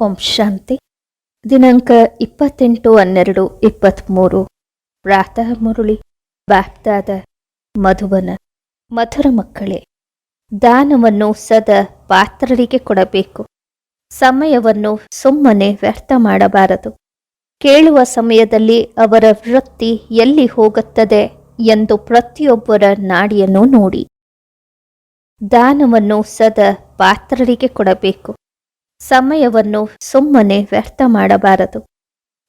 ಓಂ ಶಾಂತಿ. ದಿನಾಂಕ ಇಪ್ಪತ್ತೆಂಟು ಹನ್ನೆರಡು ಇಪ್ಪತ್ತ್ಮೂರು. ಪ್ರಾತಃ ಮುರುಳಿ. ಬಾಪ್ತಾದ ಮಧುವನ. ಮಧುರ ಮಕ್ಕಳೇ, ದಾನವನ್ನು ಸದಾ ಪಾತ್ರರಿಗೆ ಕೊಡಬೇಕು. ಸಮಯವನ್ನು ಸುಮ್ಮನೆ ವ್ಯರ್ಥ ಮಾಡಬಾರದು. ಕೇಳುವ ಸಮಯದಲ್ಲಿ ಅವರ ವೃತ್ತಿ ಎಲ್ಲಿ ಹೋಗುತ್ತದೆ ಎಂದು ಪ್ರತಿಯೊಬ್ಬರ ನಾಡಿಯನ್ನು ನೋಡಿ. ದಾನವನ್ನು ಸದಾ ಪಾತ್ರರಿಗೆ ಕೊಡಬೇಕು. ಸಮಯವನ್ನು ಸುಮ್ಮನೆ ವ್ಯರ್ಥ ಮಾಡಬಾರದು.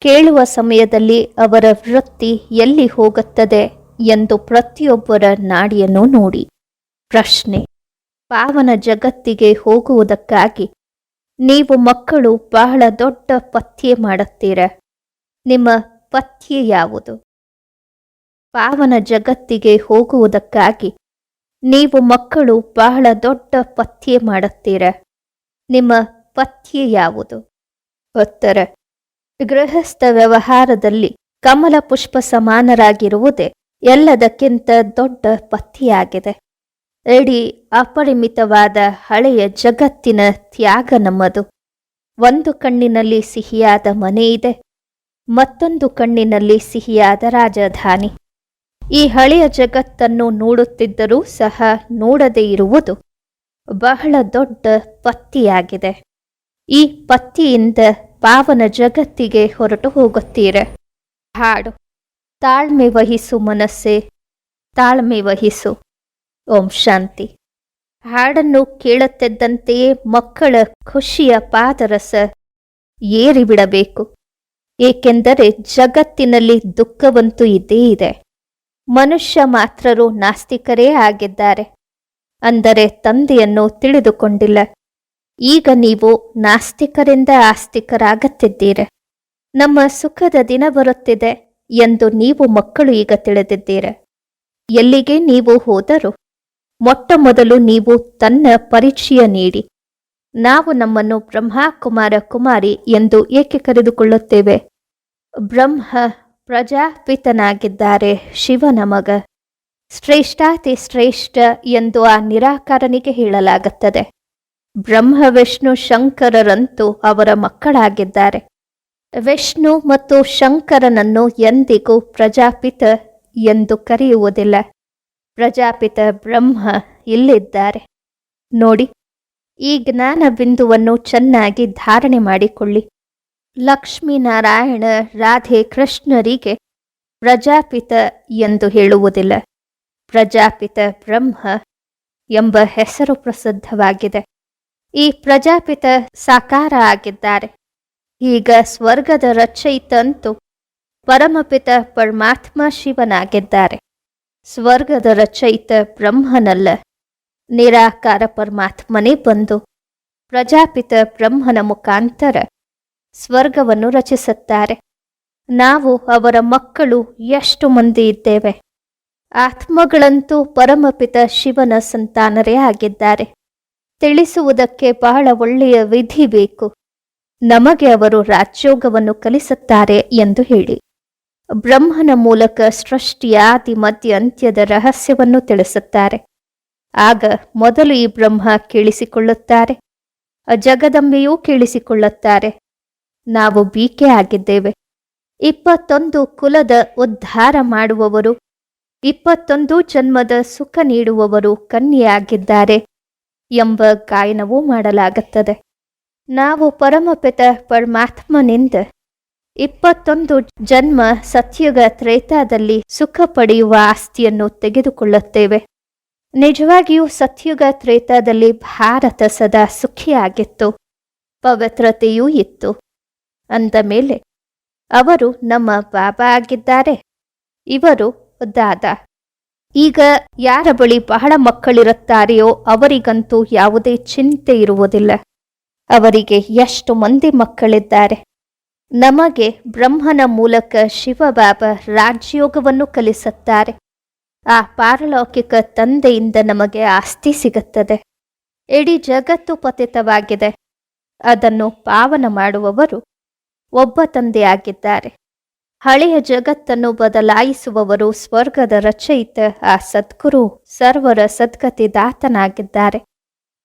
ಕೇಳುವ ಸಮಯದಲ್ಲಿ ಅವರ ವೃತ್ತಿ ಎಲ್ಲಿ ಹೋಗುತ್ತದೆ ಎಂದು ಪ್ರತಿಯೊಬ್ಬರ ನಾಡಿಯನ್ನು ನೋಡಿ. ಪ್ರಶ್ನೆ. ಪಾವನ ಜಗತ್ತಿಗೆ ಹೋಗುವುದಕ್ಕಾಗಿ ನೀವು ಮಕ್ಕಳು ಬಹಳ ದೊಡ್ಡ ಪಥ್ಯೆ ಮಾಡುತ್ತೀರ? ನಿಮ್ಮ ಪಥ್ಯೆ ಯಾವುದು? ಪಾವನ ಜಗತ್ತಿಗೆ ಹೋಗುವುದಕ್ಕಾಗಿ ನೀವು ಮಕ್ಕಳು ಬಹಳ ದೊಡ್ಡ ಪಥ್ಯೆ ಮಾಡುತ್ತೀರ? ನಿಮ್ಮ ಪಥ್ಯೆ ಯಾವುದು? ಉತ್ತರ, ಗೃಹಸ್ಥ ವ್ಯವಹಾರದಲ್ಲಿ ಕಮಲ ಪುಷ್ಪ ಸಮಾನರಾಗಿರುವುದೇ ಎಲ್ಲದಕ್ಕಿಂತ ದೊಡ್ಡ ಪಥ್ಯಾಗಿದೆ ಇಡೀ ಅಪರಿಮಿತವಾದ ಹಳೆಯ ಜಗತ್ತಿನ ತ್ಯಾಗ ನಮ್ಮದು. ಒಂದು ಕಣ್ಣಿನಲ್ಲಿ ಸಿಹಿಯಾದ ಮನೆ ಇದೆ, ಮತ್ತೊಂದು ಕಣ್ಣಿನಲ್ಲಿ ಸಿಹಿಯಾದ ರಾಜಧಾನಿ. ಈ ಹಳೆಯ ಜಗತ್ತನ್ನು ನೋಡುತ್ತಿದ್ದರೂ ಸಹ ನೋಡದೇ ಇರುವುದು ಬಹಳ ದೊಡ್ಡ ಪತ್ತಿಯಾಗಿದೆ ಈ ಪತ್ತಿಯಿಂದ ಪಾವನ ಜಗತ್ತಿಗೆ ಹೊರಟು ಹೋಗುತ್ತೀರ. ಹಾಡು. ತಾಳ್ಮೆ ವಹಿಸು ಮನಸ್ಸೆ. ತಾಳ್ಮೆ ವಹಿಸು. ಓಂ ಶಾಂತಿ. ಹಾಡನ್ನು ಕೇಳುತ್ತಿದ್ದಂತೆಯೇ ಮಕ್ಕಳ ಖುಷಿಯ ಪಾದರಸ ಏರಿಬಿಡಬೇಕು. ಏಕೆಂದರೆ ಜಗತ್ತಿನಲ್ಲಿ ದುಃಖವಂತೂ ಇದೇ ಇದೆ. ಮನುಷ್ಯ ಮಾತ್ರರು ನಾಸ್ತಿಕರೇ ಆಗಿದ್ದಾರೆ. ಅಂದರೆ ತಂದೆಯನ್ನು ತಿಳಿದುಕೊಂಡಿಲ್ಲ. ಈಗ ನೀವು ನಾಸ್ತಿಕರಿಂದ ಆಸ್ತಿಕರಾಗುತ್ತಿದ್ದೀರಿ. ನಮ್ಮ ಸುಖದ ದಿನ ಬರುತ್ತಿದೆ ಎಂದು ನೀವು ಮಕ್ಕಳು ಈಗ ತಿಳಿದಿದ್ದೀರಿ. ಎಲ್ಲಿಗೆ ನೀವು ಹೋದರು ಮೊಟ್ಟ ಮೊದಲು ನೀವು ತನ್ನ ಪರಿಚಯ ನೀಡಿ. ನಾವು ನಮ್ಮನ್ನು ಬ್ರಹ್ಮ ಕುಮಾರ ಕುಮಾರಿ ಎಂದು ಏಕೆ ಕರೆದುಕೊಳ್ಳುತ್ತೇವೆ? ಬ್ರಹ್ಮ ಪ್ರಜಾಪಿತನಾಗಿದ್ದಾರೆ, ಶಿವನ ಮಗ. ಶ್ರೇಷ್ಠಾತಿ ಶ್ರೇಷ್ಠ ಎಂದು ಆ ನಿರಾಕಾರನಿಗೆ ಹೇಳಲಾಗುತ್ತದೆ. ಬ್ರಹ್ಮ ವಿಷ್ಣು ಶಂಕರರಂತೂ ಅವರ ಮಕ್ಕಳಾಗಿದ್ದಾರೆ. ವಿಷ್ಣು ಮತ್ತು ಶಂಕರನನ್ನು ಎಂದಿಗೂ ಪ್ರಜಾಪಿತ ಎಂದು ಕರೆಯುವುದಿಲ್ಲ. ಪ್ರಜಾಪಿತ ಬ್ರಹ್ಮ ಇಲ್ಲಿದ್ದಾರೆ. ನೋಡಿ, ಈ ಜ್ಞಾನ ಬಿಂದುವನ್ನು ಚೆನ್ನಾಗಿ ಧಾರಣೆ ಮಾಡಿಕೊಳ್ಳಿ. ಲಕ್ಷ್ಮೀನಾರಾಯಣ ರಾಧೆ ಕೃಷ್ಣರಿಗೆ ಪ್ರಜಾಪಿತ ಎಂದು ಹೇಳುವುದಿಲ್ಲ. ಪ್ರಜಾಪಿತ ಬ್ರಹ್ಮ ಎಂಬ ಹೆಸರು ಪ್ರಸಿದ್ಧವಾಗಿದೆ. ಈ ಪ್ರಜಾಪಿತ ಸಾಕಾರ ಆಗಿದ್ದಾರೆ. ಈಗ ಸ್ವರ್ಗದ ರಚಯಿತಂತೂ ಪರಮಪಿತ ಪರಮಾತ್ಮ ಶಿವನಾಗಿದ್ದಾರೆ. ಸ್ವರ್ಗದ ರಚಯಿತ ಬ್ರಹ್ಮನಲ್ಲ, ನಿರಾಕಾರ ಪರಮಾತ್ಮನೇ ಬಂದು ಪ್ರಜಾಪಿತ ಬ್ರಹ್ಮನ ಮುಖಾಂತರ ಸ್ವರ್ಗವನ್ನು ರಚಿಸುತ್ತಾರೆ. ನಾವು ಅವರ ಮಕ್ಕಳು ಎಷ್ಟು ಮಂದಿ ಇದ್ದೇವೆ. ಆತ್ಮಗಳಂತೂ ಪರಮಪಿತ ಶಿವನ ಸಂತಾನರೇ ಆಗಿದ್ದಾರೆ. ತಿಳಿಸುವುದಕ್ಕೆ ಬಹಳ ಒಳ್ಳೆಯ ವಿಧಿ ಬೇಕು. ನಮಗೆ ಅವರು ರಾಜ್ಯೋಗವನ್ನು ಕಲಿಸುತ್ತಾರೆ ಎಂದು ಹೇಳಿ. ಬ್ರಹ್ಮನ ಮೂಲಕ ಸೃಷ್ಟಿಯಾದಿ ಮಧ್ಯ, ಅಂತ್ಯದ ರಹಸ್ಯವನ್ನು ತಿಳಿಸುತ್ತಾರೆ. ಆಗ ಮೊದಲು ಈ ಬ್ರಹ್ಮ ಕೇಳಿಸಿಕೊಳ್ಳುತ್ತಾರೆ. ಜಗದಂಬೆಯೂ ಕೇಳಿಸಿಕೊಳ್ಳುತ್ತಾರೆ. ನಾವು ಬೀಕೆ ಆಗಿದ್ದೇವೆ. ಇಪ್ಪತ್ತೊಂದು ಕುಲದ ಉದ್ಧಾರ ಮಾಡುವವರು, ಇಪ್ಪತ್ತೊಂದು ಜನ್ಮದ ಸುಖ ನೀಡುವವರು ಕನ್ಯೆಯಾಗಿದ್ದಾರೆ. ಎಂಬ ಗಾಯನವೂ ಮಾಡಲಾಗುತ್ತದೆ. ನಾವು ಪರಮಪಿತ ಪರಮಾತ್ಮನಿಂದ ಇಪ್ಪತ್ತೊಂದು ಜನ್ಮ ಸತ್ಯುಗ ತ್ರೇತಾದಲ್ಲಿ ಸುಖ ಪಡೆಯುವ ಆಸ್ತಿಯನ್ನು ತೆಗೆದುಕೊಳ್ಳುತ್ತೇವೆ. ನಿಜವಾಗಿಯೂ ಸತ್ಯುಗ ತ್ರೇತಾದಲ್ಲಿ ಭಾರತ ಸದಾ ಸುಖಿಯಾಗಿತ್ತು ಪವಿತ್ರತೆಯೂ ಇತ್ತು. ಅಂದ ಮೇಲೆ, ಅವರು ನಮ್ಮ ಬಾಬಾ ಆಗಿದ್ದಾರೆ. ಇವರು ದಾದಾ. ಈಗ ಯಾರ ಬಳಿ ಬಹಳ ಮಕ್ಕಳಿರುತ್ತಾರೆಯೋ ಅವರಿಗಂತೂ ಯಾವುದೇ ಚಿಂತೆ ಇರುವುದಿಲ್ಲ. ಅವರಿಗೆ ಎಷ್ಟು ಮಂದಿ ಮಕ್ಕಳಿದ್ದಾರೆ? ನಮಗೆ ಬ್ರಹ್ಮನ ಮೂಲಕ ಶಿವಬಾಬ ರಾಜ್ಯೋಗವನ್ನು ಕಲಿಸುತ್ತಾರೆ. ಆ ಪಾರಲೌಕಿಕ ತಂದೆಯಿಂದ ನಮಗೆ ಆಸ್ತಿ ಸಿಗುತ್ತದೆ. ಇಡೀ ಜಗತ್ತು ಪತಿತವಾಗಿದೆ. ಅದನ್ನು ಪಾವನ ಮಾಡುವವರು ಒಬ್ಬ ತಂದೆಯಾಗಿದ್ದಾರೆ. ಹಳೆಯ ಜಗತ್ತನ್ನು ಬದಲಾಯಿಸುವವರು ಸ್ವರ್ಗದ ರಚಯಿತ, ಆ ಸದ್ಗುರು, ಸರ್ವರ ಸದ್ಗತಿ ದಾತನಾಗಿದ್ದಾರೆ.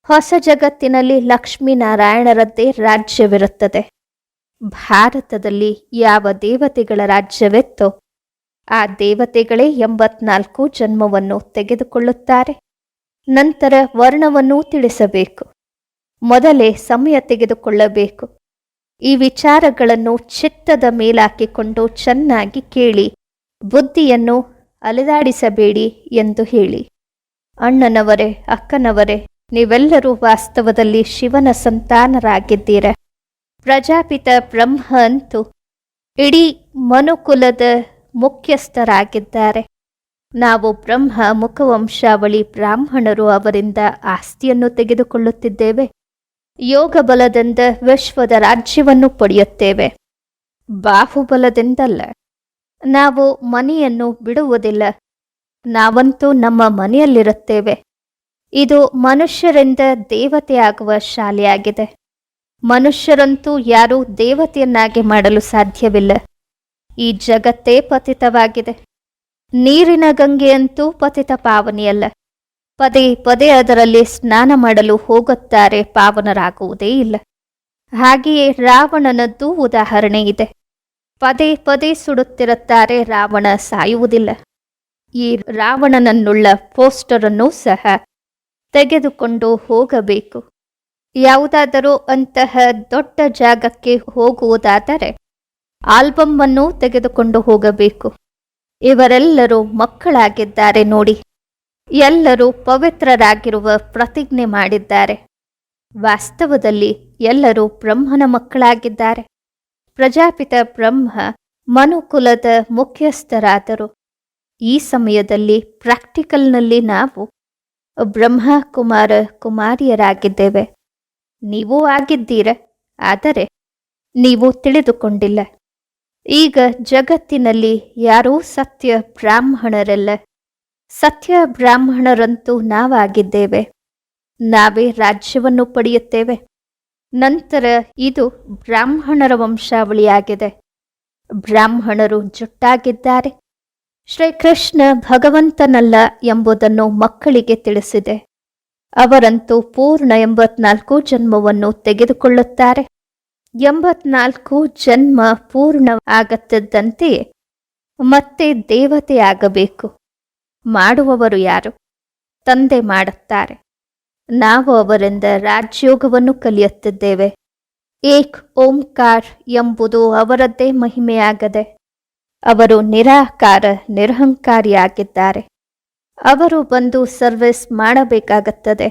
ಹೊಸ ಜಗತ್ತಿನಲ್ಲಿ ಲಕ್ಷ್ಮೀನಾರಾಯಣರದ್ದೇ ರಾಜ್ಯವಿರುತ್ತದೆ. ಭಾರತದಲ್ಲಿ ಯಾವ ದೇವತೆಗಳ ರಾಜ್ಯವಿತ್ತೋ, ಆ ದೇವತೆಗಳೇ ಎಂಬತ್ನಾಲ್ಕು ಜನ್ಮವನ್ನು ತೆಗೆದುಕೊಳ್ಳುತ್ತಾರೆ. ನಂತರ ವರ್ಣವನ್ನು ತಿಳಿಸಬೇಕು. ಮೊದಲೇ ಸಮಯ ತೆಗೆದುಕೊಳ್ಳಬೇಕು. ಈ ವಿಚಾರಗಳನ್ನು ಚಿತ್ತದ ಮೇಲಾಕಿಕೊಂಡು ಚೆನ್ನಾಗಿ ಕೇಳಿ, ಬುದ್ಧಿಯನ್ನು ಅಲೆದಾಡಿಸಬೇಡಿ ಎಂದು ಹೇಳಿ. ಅಣ್ಣನವರೇ, ಅಕ್ಕನವರೇ, ನೀವೆಲ್ಲರೂ ವಾಸ್ತವದಲ್ಲಿ ಶಿವನ ಸಂತಾನರಾಗಿದ್ದೀರ. ಪ್ರಜಾಪಿತ ಬ್ರಹ್ಮ ಅಂತೂ ಇಡೀ ಮನುಕುಲದ ಮುಖ್ಯಸ್ಥರಾಗಿದ್ದಾರೆ. ನಾವು ಬ್ರಹ್ಮ ಮುಖವಂಶಾವಳಿ ಬ್ರಾಹ್ಮಣರು ಅವರಿಂದ ಆಸ್ತಿಯನ್ನು ತೆಗೆದುಕೊಳ್ಳುತ್ತಿದ್ದೇವೆ. ಯೋಗ ಬಲದಿಂದ ವಿಶ್ವದ ರಾಜ್ಯವನ್ನು ಪಡೆಯುತ್ತೇವೆ. ಬಾಹುಬಲದಿಂದಲ್ಲ. ನಾವು ಮನೆಯನ್ನು ಬಿಡುವುದಿಲ್ಲ. ನಾವಂತೂ ನಮ್ಮ ಮನೆಯಲ್ಲಿರುತ್ತೇವೆ. ಇದು ಮನುಷ್ಯರಿಂದ ದೇವತೆಯಾಗುವ ಶಾಲೆಯಾಗಿದೆ. ಮನುಷ್ಯರಂತೂ ಯಾರೂ ದೇವತೆಯನ್ನಾಗಿ ಮಾಡಲು ಸಾಧ್ಯವಿಲ್ಲ. ಈ ಜಗತ್ತೇ ಪತಿತವಾಗಿದೆ. ನೀರಿನ ಗಂಗೆಯಂತೂ ಪತಿತ ಪಾವನಿಯಲ್ಲ. ಪದೇ ಪದೇ ಅದರಲ್ಲಿ ಸ್ನಾನ ಮಾಡಲು ಹೋಗುತ್ತಾರೆ, ಪಾವನರಾಗುವುದೇ ಇಲ್ಲ. ಹಾಗೆಯೇ ರಾವಣನದ್ದು ಉದಾಹರಣೆ ಇದೆ. ಪದೇ ಪದೇ ಸುಡುತ್ತಿರುತ್ತಾರೆ, ರಾವಣ ಸಾಯುವುದಿಲ್ಲ. ಈ ರಾವಣನನ್ನುಳ್ಳ ಪೋಸ್ಟರನ್ನು ಸಹ ತೆಗೆದುಕೊಂಡು ಹೋಗಬೇಕು. ಯಾವುದಾದರೂ ಅಂತಹ ದೊಡ್ಡ ಜಾಗಕ್ಕೆ ಹೋಗುವುದಾದರೆ ಆಲ್ಬಮ್ಮನ್ನು ತೆಗೆದುಕೊಂಡು ಹೋಗಬೇಕು. ಇವರೆಲ್ಲರೂ ಮಕ್ಕಳಾಗಿದ್ದಾರೆ ನೋಡಿ. ಎಲ್ಲರೂ ಪವಿತ್ರರಾಗಿರುವ ಪ್ರತಿಜ್ಞೆ ಮಾಡಿದ್ದಾರೆ. ವಾಸ್ತವದಲ್ಲಿ ಎಲ್ಲರೂ ಬ್ರಹ್ಮನ ಮಕ್ಕಳಾಗಿದ್ದಾರೆ. ಪ್ರಜಾಪಿತ ಬ್ರಹ್ಮ ಮನುಕುಲದ ಮುಖ್ಯಸ್ಥರಾದರು. ಈ ಸಮಯದಲ್ಲಿ ಪ್ರಾಕ್ಟಿಕಲ್ನಲ್ಲಿ ನಾವು ಬ್ರಹ್ಮ ಕುಮಾರ ಕುಮಾರಿಯರಾಗಿದ್ದೇವೆ. ನೀವೂ ಆಗಿದ್ದೀರ, ಆದರೆ ನೀವು ತಿಳಿದುಕೊಂಡಿಲ್ಲ. ಈಗ ಜಗತ್ತಿನಲ್ಲಿ ಯಾರೂ ಸತ್ಯ ಬ್ರಾಹ್ಮಣರಲ್ಲ. ಸತ್ಯ ಬ್ರಾಹ್ಮಣರಂತೂ ನಾವಾಗಿದ್ದೇವೆ. ನಾವೇ ರಾಜ್ಯವನ್ನು ಪಡೆಯುತ್ತೇವೆ. ನಂತರ ಇದು ಬ್ರಾಹ್ಮಣರ ವಂಶಾವಳಿಯಾಗಿದೆ. ಬ್ರಾಹ್ಮಣರು ಜುಟ್ಟಾಗಿದ್ದಾರೆ. ಶ್ರೀಕೃಷ್ಣ ಭಗವಂತನಲ್ಲ ಎಂಬುದನ್ನು ಮಕ್ಕಳಿಗೆ ತಿಳಿಸಿದೆ. ಅವರಂತೂ ಪೂರ್ಣ ಎಂಬತ್ನಾಲ್ಕು ಜನ್ಮವನ್ನು ತೆಗೆದುಕೊಳ್ಳುತ್ತಾರೆ. ಎಂಬತ್ನಾಲ್ಕು ಜನ್ಮ ಪೂರ್ಣ ಆಗತ್ತಿದ್ದಂತೆಯೇ ಮತ್ತೆ ದೇವತೆಯಾಗಬೇಕು. ಮಾಡುವವರು ಯಾರು? ತಂದೆ ಮಾಡುತ್ತಾರೆ. ನಾವು ಅವರಿಂದ ರಾಜ್ಯೋಗವನ್ನು ಕಲಿಯುತ್ತಿದ್ದೇವೆ. ಏಕ್ ಓಂಕಾರ್ ಎಂಬುದು ಅವರದ್ದೇ ಮಹಿಮೆಯಾಗದೆ, ಅವರು ನಿರಾಕಾರ, ನಿರಹಂಕಾರಿಯಾಗಿದ್ದಾರೆ. ಅವರು ಬಂದು ಸರ್ವಿಸ್ ಮಾಡಬೇಕಾಗುತ್ತದೆ.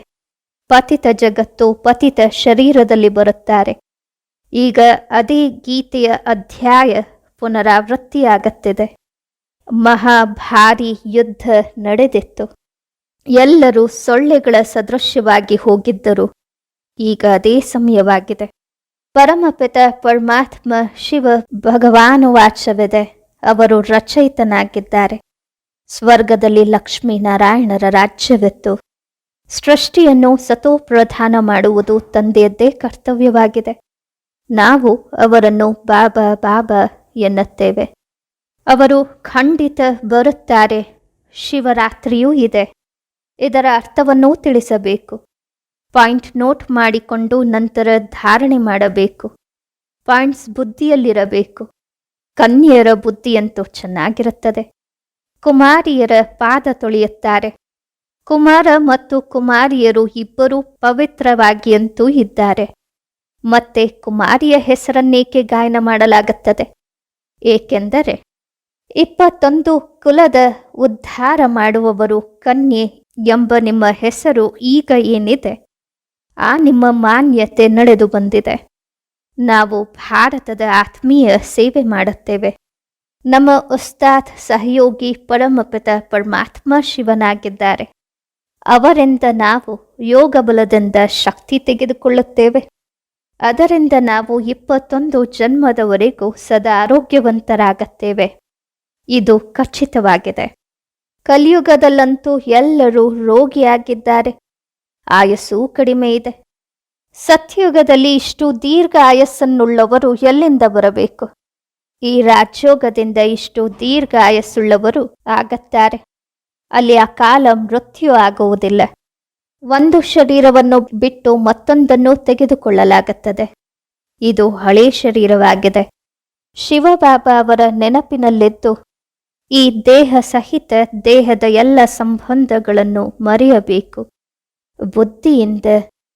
ಪತಿತ ಜಗತ್ತು ಪತಿತ ಶರೀರದಲ್ಲಿ ಬರುತ್ತಾರೆ. ಈಗ ಅದೇ ಗೀತೆಯ ಅಧ್ಯಾಯ ಪುನರಾವೃತ್ತಿಯಾಗುತ್ತಿದೆ. ಮಹಾಭಾರಿ ಯುದ್ಧ ನಡೆದಿತ್ತು. ಎಲ್ಲರೂ ಸೊಳ್ಳೆಗಳ ಸದೃಶ್ಯವಾಗಿ ಹೋಗಿದ್ದರು. ಈಗ ಅದೇ ಸಮಯವಾಗಿದೆ. ಪರಮಪಿತ ಪರಮಾತ್ಮ ಶಿವ ಭಗವಾನುವಾಚವಿದೆ ಅವರು ರಚಯಿತನಾಗಿದ್ದಾರೆ. ಸ್ವರ್ಗದಲ್ಲಿ ಲಕ್ಷ್ಮೀನಾರಾಯಣರ ರಾಜ್ಯವಿತ್ತು. ಸೃಷ್ಟಿಯನ್ನು ಸತೋಪ್ರಧಾನ ಮಾಡುವುದು ತಂದೆಯದ್ದೇ ಕರ್ತವ್ಯವಾಗಿದೆ. ನಾವು ಅವರನ್ನು ಬಾಬಾ ಬಾಬಾ ಎನ್ನುತ್ತೇವೆ. ಅವರು ಖಂಡಿತ ಬರುತ್ತಾರೆ. ಶಿವರಾತ್ರಿಯೂ ಇದೆ. ಇದರ ಅರ್ಥವನ್ನೂ ತಿಳಿಸಬೇಕು. ಪಾಯಿಂಟ್ ನೋಟ್ ಮಾಡಿಕೊಂಡು ನಂತರ ಧಾರಣೆ ಮಾಡಬೇಕು. ಪಾಯಿಂಟ್ಸ್ ಬುದ್ಧಿಯಲ್ಲಿರಬೇಕು. ಕನ್ಯೆಯರ ಬುದ್ಧಿಯಂತೂ ಚೆನ್ನಾಗಿರುತ್ತದೆ. ಕುಮಾರಿಯರ ಪಾದ ತೊಳೆಯುತ್ತಾರೆ. ಕುಮಾರ ಮತ್ತು ಕುಮಾರಿಯರು ಇಬ್ಬರೂ ಪವಿತ್ರವಾಗಿಯಂತೂ ಇದ್ದಾರೆ. ಮತ್ತೆ ಕುಮಾರಿಯ ಹೆಸರನ್ನೇಕೆ ಗಾಯನ ಮಾಡಲಾಗುತ್ತದೆ? ಏಕೆಂದರೆ ಇಪ್ಪತ್ತೊಂದು ಕುಲದ ಉದ್ಧಾರ ಮಾಡುವವರು ಕನ್ಯೆ ಎಂಬ ನಿಮ್ಮ ಹೆಸರು ಈಗ ಏನಿದೆ? ಆ ನಿಮ್ಮ ಮಾನ್ಯತೆ ನಡೆದು ಬಂದಿದೆ. ನಾವು ಭಾರತದ ಆತ್ಮೀಯ ಸೇವೆ ಮಾಡುತ್ತೇವೆ. ನಮ್ಮ ಉಸ್ತಾದ್ ಸಹಯೋಗಿ ಪರಮಪಿತ ಪರಮಾತ್ಮ ಶಿವನಾಗಿದ್ದಾರೆ. ಅವರಿಂದ ನಾವು ಯೋಗ ಬಲದಿಂದ ಶಕ್ತಿ ತೆಗೆದುಕೊಳ್ಳುತ್ತೇವೆ. ಅದರಿಂದ ನಾವು ಇಪ್ಪತ್ತೊಂದು ಜನ್ಮದವರೆಗೂ ಸದಾ ಆರೋಗ್ಯವಂತರಾಗುತ್ತೇವೆ. ಇದು ಖಚಿತವಾಗಿದೆ. ಕಲಿಯುಗದಲ್ಲಂತೂ ಎಲ್ಲರೂ ರೋಗಿಯಾಗಿದ್ದಾರೆ. ಆಯಸ್ಸು ಕಡಿಮೆ ಇದೆ. ಸತ್ಯುಗದಲ್ಲಿ ಇಷ್ಟು ದೀರ್ಘ ಆಯಸ್ಸನ್ನುಳ್ಳವರು ಎಲ್ಲಿಂದ ಬರಬೇಕು? ಈ ರಾಜ್ಯೋಗದಿಂದ ಇಷ್ಟು ದೀರ್ಘ ಆಯಸ್ಸುಳ್ಳವರು ಆಗತ್ತಾರೆ. ಅಲ್ಲಿ ಆ ಕಾಲ ಮೃತ್ಯು ಆಗುವುದಿಲ್ಲ. ಒಂದು ಶರೀರವನ್ನು ಬಿಟ್ಟು ಮತ್ತೊಂದನ್ನು ತೆಗೆದುಕೊಳ್ಳಲಾಗುತ್ತದೆ. ಇದು ಹಳೆ ಶರೀರವಾಗಿದೆ. ಶಿವಬಾಬಾ ಅವರ ನೆನಪಿನಲ್ಲಿದ್ದು ಈ ದೇಹ ಸಹಿತ ದೇಹದ ಎಲ್ಲ ಸಂಬಂಧಗಳನ್ನು ಮರೆಯಬೇಕು. ಬುದ್ಧಿಯಿಂದ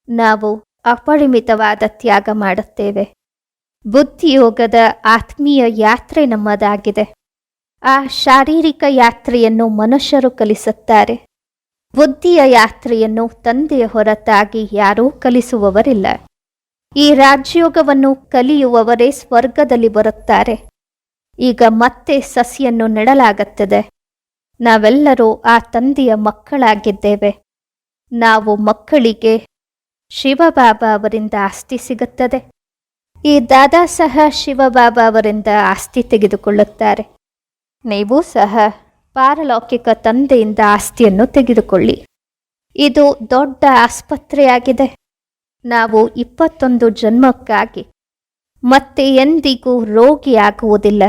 ನಾವು ಅಪರಿಮಿತವಾದ ತ್ಯಾಗ ಮಾಡುತ್ತೇವೆ. ಬುದ್ಧಿಯೋಗದ ಆತ್ಮೀಯ ಯಾತ್ರೆ ನಮ್ಮದಾಗಿದೆ. ಆ ಶಾರೀರಿಕ ಯಾತ್ರೆಯನ್ನು ಮನುಷ್ಯರು ಕಲಿಸುತ್ತಾರೆ. ಬುದ್ಧಿಯ ಯಾತ್ರೆಯನ್ನು ತಂದೆಯ ಹೊರತಾಗಿ ಯಾರೂ ಕಲಿಸುವವರಿಲ್ಲ. ಈ ರಾಜ್ಯೋಗವನ್ನು ಕಲಿಯುವವರೇ ಸ್ವರ್ಗದಲ್ಲಿ ಬರುತ್ತಾರೆ. ಈಗ ಮತ್ತೆ ಸಸಿಯನ್ನು ನೆಡಲಾಗುತ್ತದೆ. ನಾವೆಲ್ಲರೂ ಆ ತಂದೆಯ ಮಕ್ಕಳಾಗಿದ್ದೇವೆ. ನಾವು ಮಕ್ಕಳಿಗೆ ಶಿವಬಾಬಾ ಅವರಿಂದ ಆಸ್ತಿ ಸಿಗುತ್ತದೆ. ಈ ದಾದಾ ಸಹ ಶಿವಬಾಬಾ ಅವರಿಂದ ಆಸ್ತಿ ತೆಗೆದುಕೊಳ್ಳುತ್ತಾರೆ. ನೀವು ಸಹ ಪಾರಲೌಕಿಕ ತಂದೆಯಿಂದ ಆಸ್ತಿಯನ್ನು ತೆಗೆದುಕೊಳ್ಳಿ. ಇದು ದೊಡ್ಡ ಆಸ್ಪತ್ರೆಯಾಗಿದೆ. ನಾವು ಇಪ್ಪತ್ತೊಂದು ಜನ್ಮಕ್ಕಾಗಿ ಮತ್ತೆ ಎಂದಿಗೂ ರೋಗಿಯಾಗುವುದಿಲ್ಲ.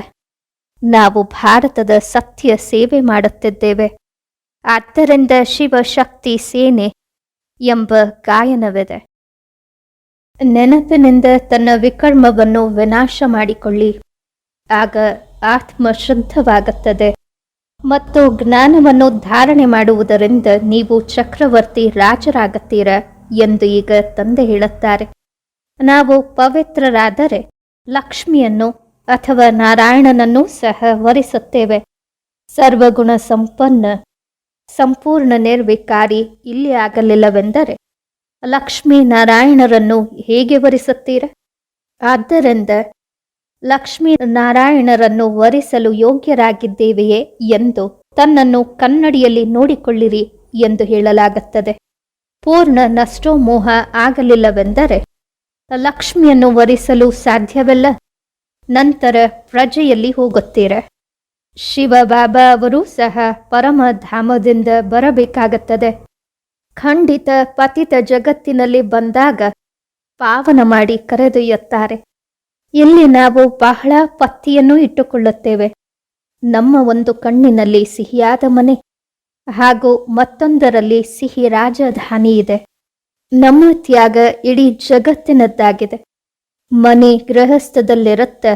ನಾವು ಭಾರತದ ಸತ್ಯ ಸೇವೆ ಮಾಡುತ್ತಿದ್ದೇವೆ. ಆದ್ದರಿಂದ ಶಿವಶಕ್ತಿ ಸೇನೆ ಎಂಬ ಗಾಯನವಿದೆ. ನೆನಪಿನಿಂದ ತನ್ನ ವಿಕರ್ಮವನ್ನು ವಿನಾಶ ಮಾಡಿಕೊಳ್ಳಿ. ಆಗ ಆತ್ಮ ಶುದ್ಧವಾಗುತ್ತದೆ. ಮತ್ತು ಜ್ಞಾನವನ್ನು ಧಾರಣೆ ಮಾಡುವುದರಿಂದ ನೀವು ಚಕ್ರವರ್ತಿ ರಾಜರಾಗುತ್ತೀರ ಎಂದು ಈಗ ತಂದೆ ಹೇಳುತ್ತಾರೆ. ನಾವು ಪವಿತ್ರರಾದರೆ ಲಕ್ಷ್ಮಿಯನ್ನು ಅಥವಾ ನಾರಾಯಣನನ್ನು ಸಹ ವರಿಸುತ್ತೇವೆ. ಸರ್ವಗುಣ ಸಂಪನ್ನ, ಸಂಪೂರ್ಣ ನಿರ್ವಿಕಾರಿ ಇಲ್ಲಿ ಆಗಲಿಲ್ಲವೆಂದರೆ ಲಕ್ಷ್ಮೀ ನಾರಾಯಣರನ್ನು ಹೇಗೆ ವರಿಸುತ್ತೀರ? ಆದ್ದರಿಂದ ಲಕ್ಷ್ಮೀ ನಾರಾಯಣರನ್ನು ವರಿಸಲು ಯೋಗ್ಯರಾಗಿದ್ದೇವೆಯೇ ಎಂದು ತನ್ನನ್ನು ಕನ್ನಡಿಯಲ್ಲಿ ನೋಡಿಕೊಳ್ಳಿರಿ ಎಂದು ಹೇಳಲಾಗುತ್ತದೆ. ಪೂರ್ಣ ನಷ್ಟೋಮೋಹ ಆಗಲಿಲ್ಲವೆಂದರೆ ಲಕ್ಷ್ಮಿಯನ್ನು ವರಿಸಲು ಸಾಧ್ಯವಿಲ್ಲ? ನಂತರ ಪ್ರಜೆಯಲ್ಲಿ ಹೋಗುತ್ತೀರ? ಶಿವಬಾಬಾ ಅವರು ಸಹ ಪರಮ ಧಾಮದಿಂದ ಬರಬೇಕಾಗುತ್ತದೆ. ಖಂಡಿತ ಪತಿತ ಜಗತ್ತಿನಲ್ಲಿ ಬಂದಾಗ ಪಾವನ ಮಾಡಿ ಕರೆದೊಯ್ಯುತ್ತಾರೆ. ಇಲ್ಲಿ ನಾವು ಬಹಳ ಪತ್ತಿಯನ್ನು ಇಟ್ಟುಕೊಳ್ಳುತ್ತೇವೆ. ನಮ್ಮ ಒಂದು ಕಣ್ಣಿನಲ್ಲಿ ಸಿಹಿಯಾದ ಮನೆ, ಹಾಗೂ ಮತ್ತೊಂದರಲ್ಲಿ ಸಿಹಿ ರಾಜಧಾನಿ ಇದೆ. ನಮ್ಮ ತ್ಯಾಗ ಇಡೀ ಜಗತ್ತಿನದ್ದಾಗಿದೆ. ಮನೆ ಗೃಹಸ್ಥದಲ್ಲಿರುತ್ತ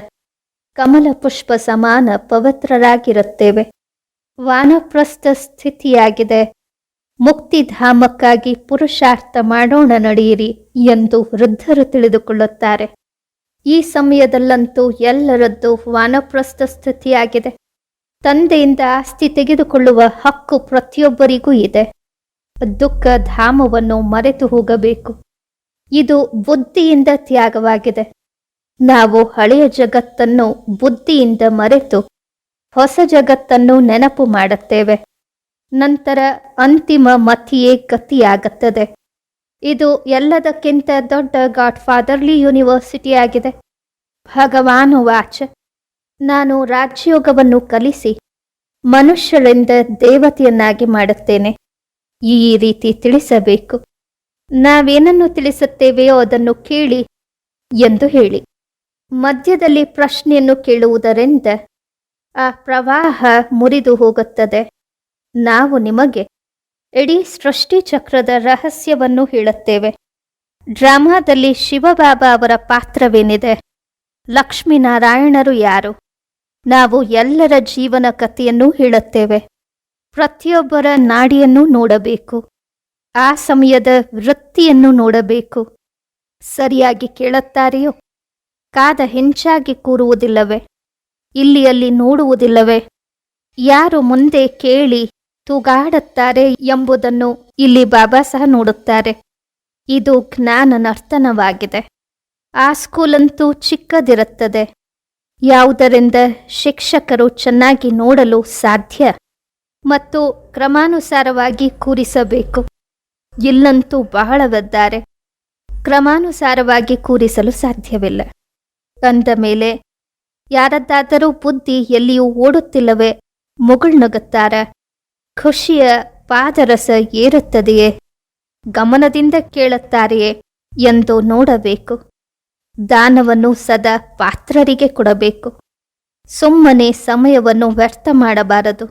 ಕಮಲ ಪುಷ್ಪ ಸಮಾನ ಪವಿತ್ರರಾಗಿರುತ್ತೇವೆ. ವಾನಪ್ರಸ್ಥ ಸ್ಥಿತಿಯಾಗಿದೆ. ಮುಕ್ತಿಧಾಮಕ್ಕಾಗಿ ಪುರುಷಾರ್ಥ ಮಾಡೋಣ ನಡೆಯಿರಿ ಎಂದು ವೃದ್ಧರು ತಿಳಿದುಕೊಳ್ಳುತ್ತಾರೆ. ಈ ಸಮಯದಲ್ಲಂತೂ ಎಲ್ಲರದ್ದು ವಾನಪ್ರಸ್ಥ ಸ್ಥಿತಿಯಾಗಿದೆ. ತಂದೆಯಿಂದ ಆಸ್ತಿ ತೆಗೆದುಕೊಳ್ಳುವ ಹಕ್ಕು ಪ್ರತಿಯೊಬ್ಬರಿಗೂ ಇದೆ. ದುಃಖ ಧಾಮವನ್ನು ಮರೆತು ಹೋಗಬೇಕು. ಇದು ಬುದ್ಧಿಯಿಂದ ತ್ಯಾಗವಾಗಿದೆ. ನಾವು ಹಳೆಯ ಜಗತ್ತನ್ನು ಬುದ್ಧಿಯಿಂದ ಮರೆತು ಹೊಸ ಜಗತ್ತನ್ನು ನೆನಪು ಮಾಡುತ್ತೇವೆ. ನಂತರ ಅಂತಿಮ ಮತಿಯೇ ಗತಿಯಾಗುತ್ತದೆ. ಇದು ಎಲ್ಲದಕ್ಕಿಂತ ದೊಡ್ಡ ಗಾಡ್ ಫಾದರ್ಲಿ ಯೂನಿವರ್ಸಿಟಿಯಾಗಿದೆ ಭಗವಾನು ವಾಚ. ನಾನು ರಾಜ್ಯೋಗವನ್ನು ಕಲಿಸಿ ಮನುಷ್ಯರಿಂದ ದೇವತೆಯನ್ನಾಗಿ ಮಾಡುತ್ತೇನೆ. ಈ ರೀತಿ ತಿಳಿಸಬೇಕು. ನಾವೇನನ್ನು ತಿಳಿಸುತ್ತೇವೆಯೋ ಅದನ್ನು ಕೇಳಿ ಎಂದು ಹೇಳಿ. ಮಧ್ಯದಲ್ಲಿ ಪ್ರಶ್ನೆಯನ್ನು ಕೇಳುವುದರಿಂದ ಆ ಪ್ರವಾಹ ಮುರಿದು ಹೋಗುತ್ತದೆ. ನಾವು ನಿಮಗೆ ಇಡೀ ಸೃಷ್ಟಿ ಚಕ್ರದ ರಹಸ್ಯವನ್ನು ಹೇಳುತ್ತೇವೆ. ಡ್ರಾಮಾದಲ್ಲಿ ಶಿವಬಾಬಾ ಅವರ ಪಾತ್ರವೇನಿದೆ? ಲಕ್ಷ್ಮೀನಾರಾಯಣರು ಯಾರು? ನಾವು ಎಲ್ಲರ ಜೀವನ ಕಥೆಯನ್ನು ಹೇಳುತ್ತೇವೆ. ಪ್ರತಿಯೊಬ್ಬರ ನಾಡಿಯನ್ನು ನೋಡಬೇಕು. ಆ ಸಮಯದ ವೃತ್ತಿಯನ್ನು ನೋಡಬೇಕು. ಸರಿಯಾಗಿ ಕೇಳುತ್ತಾರೆಯೋ? ಕಾದ ಹೆಂಚಾಗಿ ಕೂರುವುದಿಲ್ಲವೇ? ಇಲ್ಲಿ ಅಲ್ಲಿ ನೋಡುವುದಿಲ್ಲವೇ? ಯಾರು ಮುಂದೆ ಕೇಳಿ ತೂಗಾಡುತ್ತಾರೆ ಎಂಬುದನ್ನು ಇಲ್ಲಿ ಬಾಬಾ ಸಹ ನೋಡುತ್ತಾರೆ. ಇದು ಜ್ಞಾನ ನರ್ತನವಾಗಿದೆ ಆ ಸ್ಕೂಲಂತೂ ಚಿಕ್ಕದಿರುತ್ತದೆ. ಯಾವುದರಿಂದ ಶಿಕ್ಷಕರು ಚೆನ್ನಾಗಿ ನೋಡಲು ಸಾಧ್ಯ ಮತ್ತು ಕ್ರಮಾನುಸಾರವಾಗಿ ಕೂರಿಸಬೇಕು. ಇಲ್ಲಂತೂ ಬಹಳವದ್ದಾರೆ ಕ್ರಮಾನುಸಾರವಾಗಿ ಕೂರಿಸಲು ಸಾಧ್ಯವಿಲ್ಲ. ಅಂದ ಮೇಲೆ, ಯಾರದ್ದಾದರೂ ಬುದ್ಧಿ ಎಲ್ಲಿಯೂ ಓಡುತ್ತಿಲ್ಲವೇ? ಮುಗುಳ್ನಗುತ್ತಾರ ಖುಷಿಯ ಪಾದರಸ ಏರುತ್ತದೆಯೇ? ಗಮನದಿಂದ ಕೇಳುತ್ತಾರೆಯೇ ಎಂದು ನೋಡಬೇಕು. ದಾನವನ್ನು ಸದಾ ಪಾತ್ರರಿಗೆ ಕೊಡಬೇಕು. ಸುಮ್ಮನೆ ಸಮಯವನ್ನು ವ್ಯರ್ಥ ಮಾಡಬಾರದು.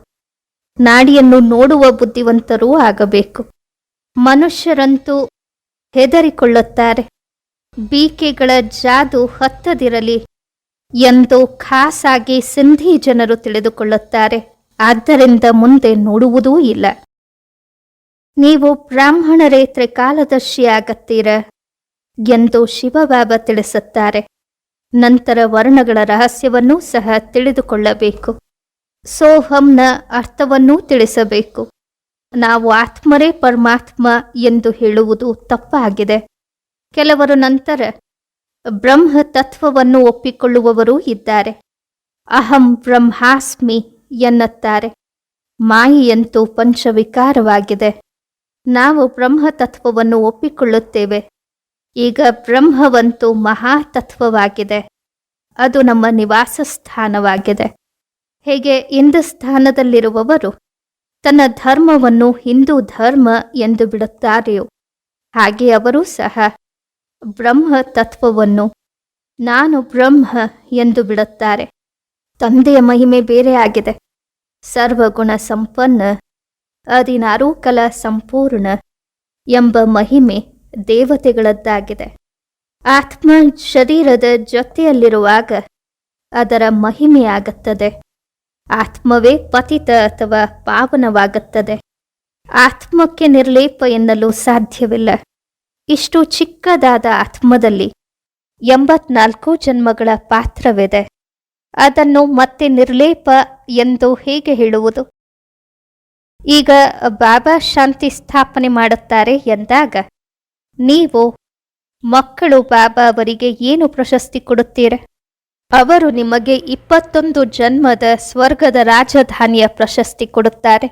ನಾಡಿಯನ್ನು ನೋಡುವ ಬುದ್ಧಿವಂತರೂ ಆಗಬೇಕು. ಮನುಷ್ಯರಂತೂ ಹೆದರಿಕೊಳ್ಳುತ್ತಾರೆ. ಬೀಕೆಗಳ ಜಾದು ಹತ್ತದಿರಲಿ ಎಂದು ಖಾಸಾಗಿ ಸಿಂಧಿ ಜನರು ತಿಳಿದುಕೊಳ್ಳುತ್ತಾರೆ. ಆದ್ದರಿಂದ ಮುಂದೆ ನೋಡುವುದೂ ಇಲ್ಲ. ನೀವು ಬ್ರಾಹ್ಮಣರೇ ತ್ರಿಕಾಲದರ್ಶಿಯಾಗತ್ತೀರ ಎಂದು ಶಿವಬಾಬ ತಿಳಿಸುತ್ತಾರೆ. ನಂತರ ವರ್ಣಗಳ ರಹಸ್ಯವನ್ನೂ ಸಹ ತಿಳಿದುಕೊಳ್ಳಬೇಕು. ಸೋಹಂನ ಅರ್ಥವನ್ನೂ ತಿಳಿಸಬೇಕು. ನಾವು ಆತ್ಮರೇ ಪರಮಾತ್ಮ ಎಂದು ಹೇಳುವುದು ತಪ್ಪಾಗಿದೆ. ಕೆಲವರು ನಂತರ ಬ್ರಹ್ಮ ತತ್ವವನ್ನು ಒಪ್ಪಿಕೊಳ್ಳುವವರೂ ಇದ್ದಾರೆ. ಅಹಂ ಬ್ರಹ್ಮಾಸ್ಮಿ ಎನ್ನುತ್ತಾರೆ. ಮಾಯೆಯಂತೂ ಪಂಚವಿಕಾರವಾಗಿದೆ. ನಾವು ಬ್ರಹ್ಮ ತತ್ವವನ್ನು ಒಪ್ಪಿಕೊಳ್ಳುತ್ತೇವೆ. ಈಗ ಬ್ರಹ್ಮವಂತೂ ಮಹಾತತ್ವವಾಗಿದೆ. ಅದು ನಮ್ಮ ನಿವಾಸ ಸ್ಥಾನವಾಗಿದೆ ಹೇಗೆ ಇಂದು ಸ್ಥಾನದಲ್ಲಿರುವವರು ತನ್ನ ಧರ್ಮವನ್ನು ಹಿಂದೂ ಧರ್ಮ ಎಂದು ಬಿಡುತ್ತಾರೆಯೋ? ಹಾಗೆ ಅವರೂ ಸಹ ಬ್ರಹ್ಮ ತತ್ವವನ್ನು ನಾನು ಬ್ರಹ್ಮ ಎಂದು ಬಿಡುತ್ತಾರೆ. ತಂದೆಯ ಮಹಿಮೆ ಬೇರೆ ಆಗಿದೆ. ಸರ್ವಗುಣ ಸಂಪನ್ನ, ಹದಿನಾರು ಕಲ ಸಂಪೂರ್ಣ ಎಂಬ ಮಹಿಮೆ ದೇವತೆಗಳದ್ದಾಗಿದೆ. ಆತ್ಮ ಶರೀರದ ಜೊತೆಯಲ್ಲಿರುವಾಗ ಅದರ ಮಹಿಮೆಯಾಗುತ್ತದೆ. ಆತ್ಮವೇ ಪತಿತ ಅಥವಾ ಪಾವನವಾಗುತ್ತದೆ. ಆತ್ಮಕ್ಕೆ ನಿರ್ಲೇಪ ಎನ್ನಲು ಸಾಧ್ಯವಿಲ್ಲ. ಇಷ್ಟು ಚಿಕ್ಕದಾದ ಆತ್ಮದಲ್ಲಿ ಎಂಬತ್ನಾಲ್ಕು ಜನ್ಮಗಳ ಪಾತ್ರವಿದೆ. ಅದನ್ನು ಮತ್ತೆ ನಿರ್ಲೇಪ ಎಂದು ಹೇಗೆ ಹೇಳುವುದು? ಈಗ ಬಾಬಾ ಶಾಂತಿ ಸ್ಥಾಪನೆ ಮಾಡುತ್ತಾರೆ ಎಂದಾಗ, ನೀವು ಮಕ್ಕಳು ಬಾಬಾ ಅವರಿಗೆ ಏನು ಪ್ರಶಸ್ತಿ ಕೊಡುತ್ತೀರ? ಅವರು ನಿಮಗೆ ಇಪ್ಪತ್ತೊಂದು ಜನ್ಮದ ಸ್ವರ್ಗದ ರಾಜಧಾನಿಯ ಪ್ರಶಸ್ತಿ ಕೊಡುತ್ತಾರೆ.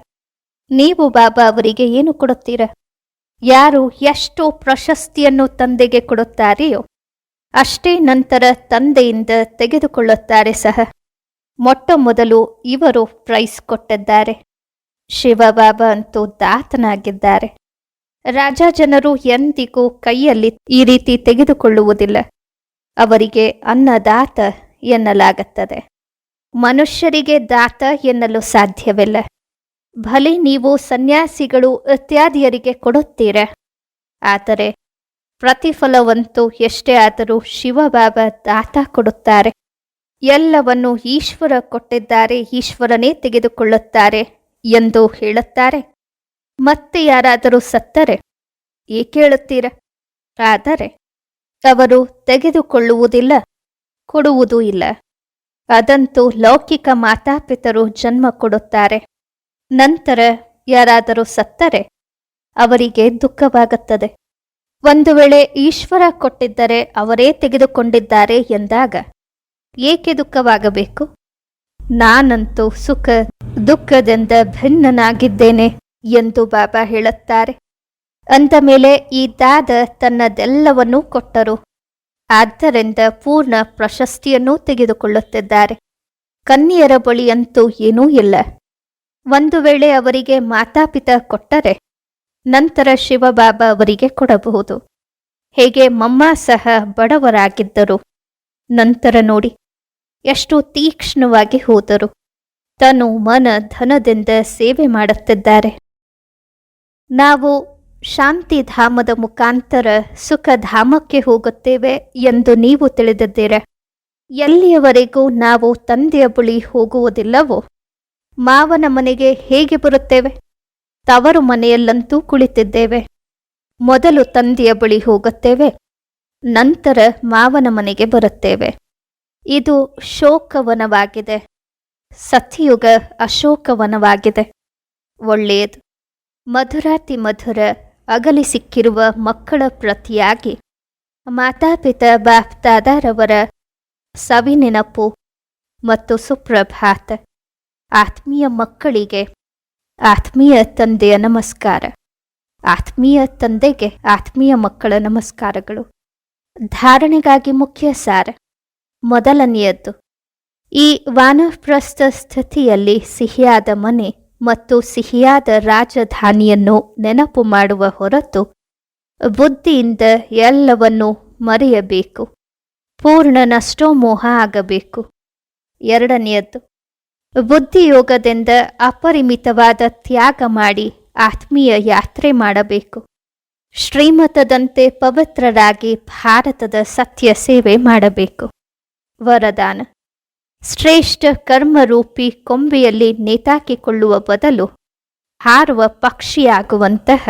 ನೀವು ಬಾಬಾ ಅವರಿಗೆ ಏನು ಕೊಡುತ್ತೀರ? ಯಾರು ಎಷ್ಟು ಪ್ರಶಸ್ತಿಯನ್ನು ತಂದೆಗೆ ಕೊಡುತ್ತಾರೆಯೋ, ಅಷ್ಟೇ ನಂತರ ತಂದೆಯಿಂದ ತೆಗೆದುಕೊಳ್ಳುತ್ತಾರೆ ಸಹ. ಮೊಟ್ಟ ಮೊದಲು ಇವರು ಪ್ರೈಸ್ ಕೊಟ್ಟಿದ್ದಾರೆ. ಶಿವಬಾಬಾ ಅಂತೂ ದಾತನಾಗಿದ್ದಾರೆ. ರಾಜ ಜನರು ಎಂದಿಗೂ ಕೈಯಲ್ಲಿ ಈ ರೀತಿ ತೆಗೆದುಕೊಳ್ಳುವುದಿಲ್ಲ. ಅವರಿಗೆ ಅನ್ನದಾತ ಎನ್ನಲಾಗುತ್ತದೆ. ಮನುಷ್ಯರಿಗೆ ದಾತ ಎನ್ನಲು ಸಾಧ್ಯವಿಲ್ಲ. ಭಲಿ ನೀವು ಸನ್ಯಾಸಿಗಳು ಇತ್ಯಾದಿಯರಿಗೆ ಕೊಡುತ್ತೀರ? ಆದರೆ ಪ್ರತಿಫಲವಂತೂ ಎಷ್ಟೇ ಆದರೂ ಶಿವಬಾಬಾ ದಾತ ಕೊಡುತ್ತಾರೆ. ಎಲ್ಲವನ್ನು ಈಶ್ವರ ಕೊಟ್ಟಿದ್ದಾರೆ, ಈಶ್ವರನೇ ತೆಗೆದುಕೊಳ್ಳುತ್ತಾರೆ ಎಂದು ಹೇಳುತ್ತಾರೆ. ಮತ್ತೆ ಯಾರಾದರೂ ಸತ್ತರೆ? ಏಕೆ ಹೇಳುತ್ತೀರ? ಆದರೆ ಅವರು ತೆಗೆದುಕೊಳ್ಳುವುದಿಲ್ಲ. ಕೊಡುವುದೂ ಇಲ್ಲ. ಅದಂತೂ ಲೌಕಿಕ ಮಾತಾಪಿತರು ಜನ್ಮ ಕೊಡುತ್ತಾರೆ. ನಂತರ ಯಾರಾದರೂ ಸತ್ತರೆ, ಅವರಿಗೆ ದುಃಖವಾಗುತ್ತದೆ. ಒಂದು ವೇಳೆ ಈಶ್ವರ ಕೊಟ್ಟಿದ್ದರೆ ಅವರೇ ತೆಗೆದುಕೊಂಡಿದ್ದಾರೆ ಎಂದಾಗ ಏಕೆ ದುಃಖವಾಗಬೇಕು? ನಾನಂತೂ ಸುಖ, ದುಃಖದಿಂದ ಭಿನ್ನನಾಗಿದ್ದೇನೆ ಎಂದು ಬಾಬಾ ಹೇಳುತ್ತಾರೆ. ಅಂದ ಮೇಲೆ ಈ ದಾದ ತನ್ನದೆಲ್ಲವನ್ನೂ ಕೊಟ್ಟರು. ಆದ್ದರಿಂದ ಪೂರ್ಣ ಪ್ರಶಸ್ತಿಯನ್ನೂ ತೆಗೆದುಕೊಳ್ಳುತ್ತಿದ್ದಾರೆ. ಕನ್ಯರ ಬಳಿಯಂತೂ ಏನೂ ಇಲ್ಲ. ಒಂದು ವೇಳೆ ಅವರಿಗೆ ಮಾತಾಪಿತ ಕೊಟ್ಟರೆ ನಂತರ ಶಿವಬಾಬಾ ಅವರಿಗೆ ಕೊಡಬಹುದು. ಹೇಗೆ ಮಮ್ಮ ಸಹ ಬಡವರಾಗಿದ್ದರು. ನಂತರ ನೋಡಿ. ಎಷ್ಟು ತೀಕ್ಷ್ಣವಾಗಿ ಹೋದರು. ತನು ಮನ ಧನದಿಂದ ಸೇವೆ ಮಾಡುತ್ತಿದ್ದಾರೆ. ನಾವು ಶಾಂತಿಧಾಮದ ಮುಖಾಂತರ ಸುಖಧಾಮಕ್ಕೆ ಹೋಗುತ್ತೇವೆ ಎಂದು ನೀವು ತಿಳಿದಿದ್ದೀರ. ಎಲ್ಲಿಯವರೆಗೂ ನಾವು ತಂದೆಯ ಬಳಿ ಹೋಗುವುದಿಲ್ಲವೋ? ಮಾವನ ಮನೆಗೆ ಹೇಗೆ ಬರುತ್ತೇವೆ? ತವರು ಮನೆಯಲ್ಲಂತೂ ಕುಳಿತಿದ್ದೇವೆ. ಮೊದಲು ತಂದೆಯ ಬಳಿ ಹೋಗುತ್ತೇವೆ, ನಂತರ ಮಾವನ ಮನೆಗೆ ಬರುತ್ತೇವೆ. ಇದು ಶೋಕವನವಾಗಿದೆ. ಸತಿಯುಗ ಅಶೋಕವನವಾಗಿದೆ. ಒಳ್ಳೆಯದು. ಮಧುರಾತಿ ಮಧುರ ಅಗಲಿ ಸಿಕ್ಕಿರುವ ಮಕ್ಕಳ ಪ್ರತಿಯಾಗಿ ಮಾತಾಪಿತ ಬಾಪ್ದಾದಾರವರ ಸವಿನೆನಪು ಮತ್ತು ಸುಪ್ರಭಾತ. ಆತ್ಮೀಯ ಮಕ್ಕಳಿಗೆ ಆತ್ಮೀಯ ತಂದೆಯ ನಮಸ್ಕಾರ. ಆತ್ಮೀಯ ತಂದೆಗೆ ಆತ್ಮೀಯ ಮಕ್ಕಳ ನಮಸ್ಕಾರಗಳು. ಧಾರಣೆಗಾಗಿ ಮುಖ್ಯ ಸಾರ. ಮೊದಲನೆಯದ್ದು, ಈ ವಾನಪ್ರಸ್ಥ ಸ್ಥಿತಿಯಲ್ಲಿ ಸಿಹಿಯಾದ ಮನೆ ಮತ್ತು ಸಿಹಿಯಾದ ರಾಜಧಾನಿಯನ್ನು ನೆನಪು ಮಾಡುವ ಹೊರತು ಬುದ್ಧಿಯಿಂದ ಎಲ್ಲವನ್ನೂ ಮರೆಯಬೇಕು. ಪೂರ್ಣ ನಷ್ಟೋಮೋಹ ಆಗಬೇಕು. ಎರಡನೆಯದ್ದು ಬುದ್ಧಿಯೋಗದಿಂದ ಅಪರಿಮಿತವಾದ ತ್ಯಾಗ ಮಾಡಿ ಆತ್ಮೀಯ ಯಾತ್ರೆ ಮಾಡಬೇಕು. ಶ್ರೀಮತದಂತೆ ಪವಿತ್ರರಾಗಿ ಭಾರತದ ಸತ್ಯ ಸೇವೆ ಮಾಡಬೇಕು. ವರದಾನ ಶ್ರೇಷ್ಠ ಕರ್ಮರೂಪಿ ಕೊಂಬೆಯಲ್ಲಿ ನೇತಾಕಿಕೊಳ್ಳುವ ಬದಲು ಹಾರುವ ಪಕ್ಷಿಯಾಗುವಂತಹ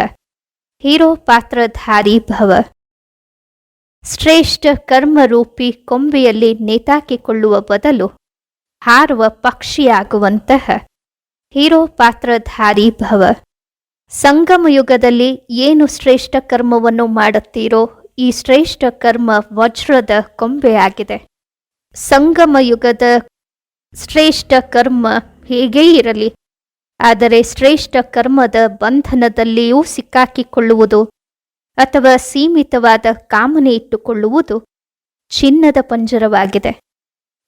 ಹೀರೋ ಪಾತ್ರಧಾರಿ ಭವ. ಶ್ರೇಷ್ಠ ಕರ್ಮರೂಪಿ ಕೊಂಬೆಯಲ್ಲಿ ನೇತಾಕಿಕೊಳ್ಳುವ ಬದಲು ಹಾರುವ ಪಕ್ಷಿಯಾಗುವಂತಹ ಹೀರೋ ಪಾತ್ರಧಾರಿ ಭವ. ಸಂಗಮ ಯುಗದಲ್ಲಿ ಏನು ಶ್ರೇಷ್ಠ ಕರ್ಮವನ್ನು ಮಾಡುತ್ತೀರೋ ಈ ಶ್ರೇಷ್ಠ ಕರ್ಮ ವಜ್ರದ ಕೊಂಬೆಯಾಗಿದೆ. ಸಂಗಮ ಯುಗದ ಶ್ರೇಷ್ಠ ಕರ್ಮ ಹೇಗೇ ಇರಲಿ. ಆದರೆ ಶ್ರೇಷ್ಠ ಕರ್ಮದ ಬಂಧನದಲ್ಲಿಯೂ ಸಿಕ್ಕಾಕಿಕೊಳ್ಳುವುದು ಅಥವಾ ಸೀಮಿತವಾದ ಕಾಮನೆ ಇಟ್ಟುಕೊಳ್ಳುವುದು ಚಿನ್ನದ ಪಂಜರವಾಗಿದೆ.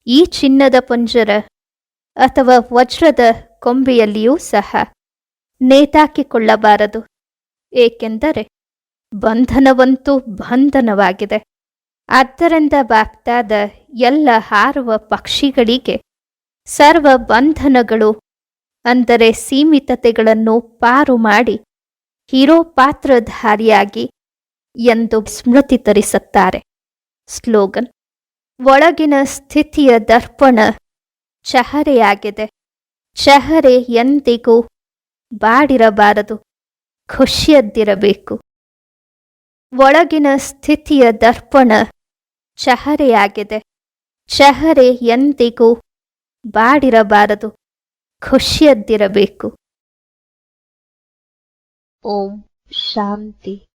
ಈ ಚಿನ್ನದ ಪಂಜರ ಅಥವಾ ವಜ್ರದ ಕೊಂಬೆಯಲ್ಲಿಯೂ ಸಹ ನೇತಾಕಿಕೊಳ್ಳಬಾರದು. ಏಕೆಂದರೆ ಬಂಧನವಂತೂ ಬಂಧನವಾಗಿದೆ. ಆದ್ದರಿಂದ ಬಾಪ್ತಾದ ಎಲ್ಲ ಹಾರುವ ಪಕ್ಷಿಗಳಿಗೆ ಸರ್ವ ಬಂಧನಗಳು ಅಂದರೆ ಸೀಮಿತತೆಗಳನ್ನು ಪಾರು ಮಾಡಿ ಹೀರೋ ಪಾತ್ರಧಾರಿಯಾಗಿ ಎಂದು ಸ್ಮೃತಿ ತರಿಸುತ್ತಾರೆ. ಸ್ಲೋಗನ್, ಒಳಗಿನ ಸ್ಥಿತಿಯ ದರ್ಪಣ ಚಹರೆಯಾಗಿದೆ. ಚಹರೆ ಎಂದಿಗೂ ಬಾಡಿರಬಾರದು, ಖುಷಿಯದ್ದಿರಬೇಕು. ಒಳಗಿನ ಸ್ಥಿತಿಯ ದರ್ಪಣ ಚಹರೆಯಾಗಿದೆ. ಚಹರೆ ಎಂದಿಗೂ ಬಾಡಿರಬಾರದು. ಖುಷಿಯದ್ದಿರಬೇಕು. ಓಂ ಶಾಂತಿ.